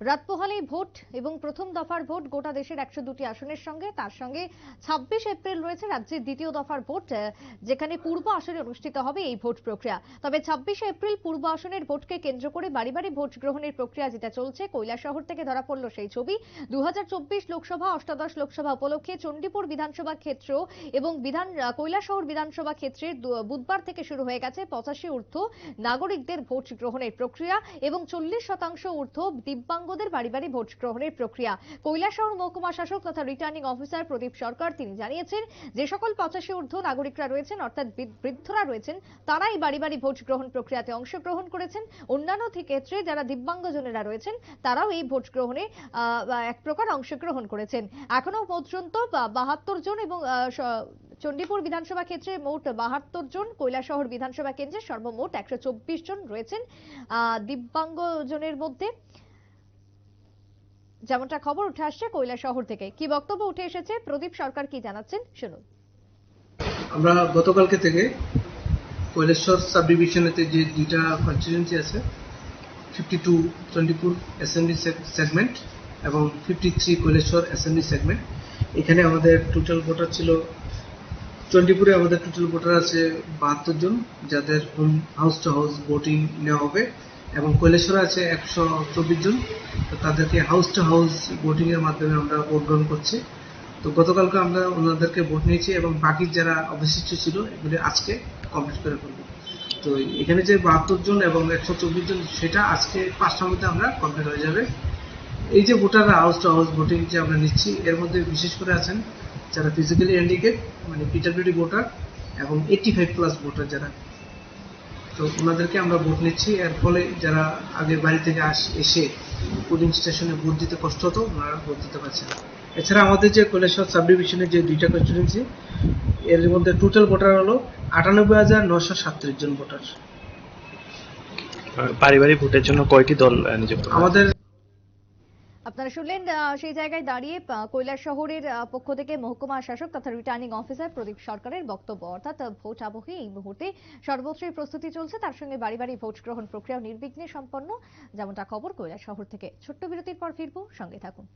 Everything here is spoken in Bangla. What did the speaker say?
রাত পোহালেই ভোট এবং প্রথম দফার ভোট গোটা দেশের একশো দুটি আসনের সঙ্গে। তার সঙ্গে ছাব্বিশ এপ্রিল রয়েছে রাজ্যের দ্বিতীয় দফার ভোট যেখানে পূর্ব আসনে অনুষ্ঠিত হবে এই ভোট প্রক্রিয়া। তবে ছাব্বিশে এপ্রিল পূর্ব আসনের ভোটকে কেন্দ্র করে বাড়ি বাড়ি ভোট গ্রহণের প্রক্রিয়া যেটা চলছে, কৈলাসহর থেকে ধরা পড়ল সেই ছবি। দু হাজার চব্বিশ লোকসভা, অষ্টাদশ লোকসভা উপলক্ষে চণ্ডীপুর বিধানসভা ক্ষেত্র এবং বিধান কৈলাসহর বিধানসভা ক্ষেত্রে বুধবার থেকে শুরু হয়ে গেছে পঁচাশি ঊর্ধ্ব নাগরিকদের ভোট গ্রহণের প্রক্রিয়া এবং চল্লিশ শতাংশ ঊর্ধ্ব দিব্যাঙ্গদের বাড়ি ভোট গ্রহণের প্রক্রিয়া। কৈলাসহর মহকুমা শাসক তথা রিটার্নিং অফিসার প্রদীপ সরকার তিনি জানিয়েছেন, যে সকল পঁচাশি ঊর্ধ্ব নাগরিকরা রয়েছেন, অর্থাৎ বৃদ্ধরা রয়েছেন, তারাই বাড়ি বাড়ি ভোট গ্রহণ প্রক্রিয়াতে অংশগ্রহণ করেছেন। অন্যান্য ক্ষেত্রে যারা দিব্যাঙ্গজনেরা রয়েছেন, তারাও এই ভোট গ্রহণে এক প্রকার অংশগ্রহণ করেছেন। এখনও পর্যন্ত বাহাত্তর জন এবং চণ্ডীপুর বিধানসভা ক্ষেত্রে মোট বাহাত্তর জন, কৈলাসহর বিধানসভা কেন্দ্রে সর্বমোট একশো চব্বিশ জন রয়েছেন দিব্যাঙ্গজনের মধ্যে। যেমনটা খবর উঠে আসছে কৈলা শহর থেকে। কি বক্তব্য উঠে এসেছে? প্রদীপ সরকার কি জানাচ্ছেন? শুনুন। আমরা গতকালকে থেকে কৈলেশ্বর সাব ডিভিশনেতে যে দুইটা কনস্টিটুয়েন্সি আছে ফিফটি টু টোয়েন্টিপুর অ্যাসেম্বলি সেগমেন্ট এবং fifty three Kaileshwar assembly segment এখানে আমাদের টোটাল ভোটার ছিল চণ্ডীপুরে আমাদের টোটাল ভোটার আছে বাহাত্তর জন, যাদের home house to house voting নেওয়া হবে। এবং কৈলেশ্বরে আছে একশো চব্বিশ জন। তো তাদেরকে হাউস টু হাউস ভোটিং এর মাধ্যমে আমরা ভোট গ্রহণ করছি। তো গতকালকে আমরা ওনাদেরকে ভোট নিয়েছি এবং বাকি যারা অবশিষ্ট ছিল, এগুলি আজকে কমপ্লিট করে ফেলব। তো এখানে যে বাহাত্তর জন এবং একশো চব্বিশ জন, সেটা আজকে পাঁচটার মধ্যে আমরা কমপ্লিট হয়ে যাবে। এই যে ভোটাররা হাউস টু হাউস ভোটিং যে আমরা নিচ্ছি, এর মধ্যে বিশেষ করে আছেন যারা ফিজিক্যালি হ্যান্ডিকেপ মানে পিডাব্লিউডি ভোটার এবং এইটি ফাইভ প্লাস ভোটার যারা তো ওনাদেরকে আমরা ভোট নিচ্ছি। এর ফলে যারা আগে বাড়ি থেকে আস এসে পোলিং স্টেশনে ভোট দিতে কষ্ট হতো ওনারা ভোট দিতে পারছেন এছাড়া আমাদের যে কৈলেশ্বর সাব ডিভিশনের যে দুইটা কনস্টিটুয়েন্সি এর মধ্যে টোটাল ভোটার হলো আটানব্বই হাজার নশো সাতত্রিশ জন ভোটার পারিবারিক ভোটের জন্য কয়টি দল নিযুক্ত আমাদের আপনারা শুনলেন সেই জায়গায় দাঁড়িয়ে কৈলাস শহরের পক্ষ থেকে মহকুমা শাসক তথা রিটার্নিং অফিসার প্রদীপ সরকারের বক্তব্য। অর্থাৎ ভোট আবহে এই মুহূর্তে সর্বত্রই প্রস্তুতি চলছে। তার সঙ্গে বাড়ি বাড়ি ভোট গ্রহণ প্রক্রিয়া নির্বিঘ্নে সম্পন্ন। যেমনটা খবর কৈলাস শহর থেকে। ছোট্ট বিরতির পর ফিরবো। সঙ্গে থাকুন।